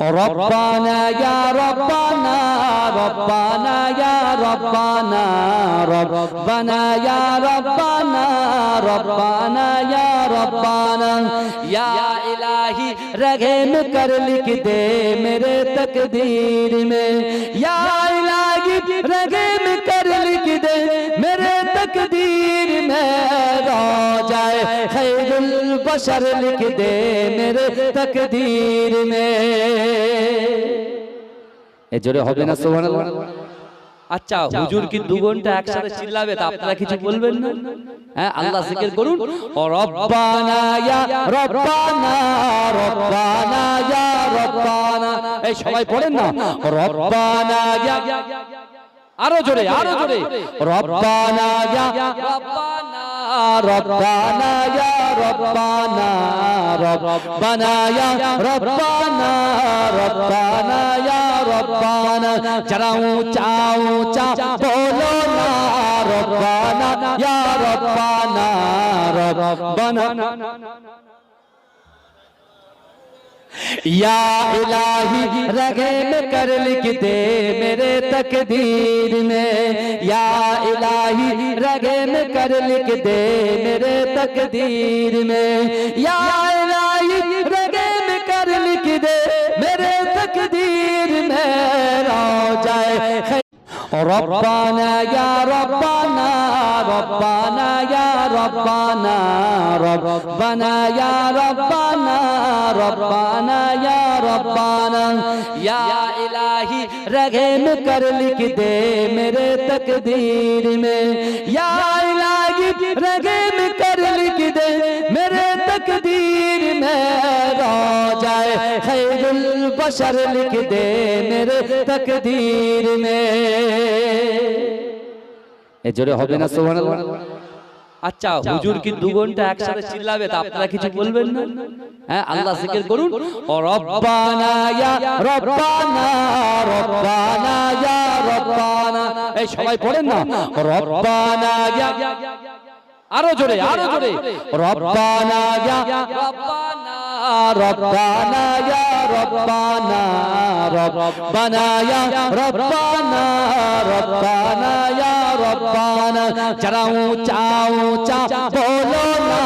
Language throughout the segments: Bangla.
ربنا يا ربنا ربنا يا ربنا ربنا يا ربنا ربنا يا ربنا۔ يا الہی، رحم کر لکھ دے میرے تقدیر میں۔ یا الہی، رحم کر لکھ دے میرے تقدیر میں جائے خیر البشر لکھ دے میرے জোরে হবে না সুবহানাল্লাহ। আচ্ছা, আচ্ছা হুজুর কি দু ঘণ্টা একসাথে চিল্লাবে তা আপনারা কিছু বলবেন না? হ্যাঁ আল্লাহ হ্যাঁ, জিকির করুন। ও রব্বানা ইয়া রব্বানা রব্বানা ইয়া রব্বানা। এই সবাই পড়েন না? রব্বানা ইয়া। আরও জোরে আরও জোরে রব্বানা ইয়া রব্বানা ইয়া রব্বানা রব্বানা ইয়া রব্বানা রব্বানা ইয়া রব্বানা যারা উঁচা উঁচা বলো না রব্বানা ইয়া রব্বানা রব্বানা یا الہی رگے میں کر لکھ دے میرے تقدیر میں۔ یا الہی رگے میں کر لکھ دے میرے تقدیر میں۔ یا ربنا يا ربنا ربنا يا ربنا ربنا يا ربنا ربنا يا ربنا يا الہی رحم کر لکھ دے میرے تقدیر میں یا الہی رحم खैरुल बशर लिख दे मेरे तकदीर में এ জোরে হবে না সুবহানাল্লাহ আচ্ছা হুজুর কি দু ঘন্টা একসাথে চিল্লাবে তা আপনারা কিছু বলবেন না হ্যাঁ আল্লাহ জিকির করুন ও রব্বানা ইয়া রব্বানা রব্বানা ইয়া রব্বানা এই সবাই পড়েন না রব্বানা ইয়া আরো জোরে আরো জোরে রব্বানা ইয়া রব্বানা ربنا يا ربنا ربنا يا ربنا ربنا يا ربنا چراؤ چاؤ چا بولو نا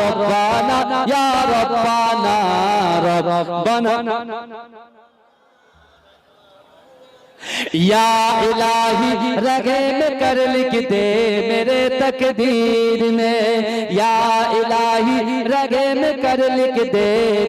ربنا يا ربنا ربنا یا الہی رگے کر لکھ دے میرے تقدیر میں۔ یا الہی رگے کر لکھ دے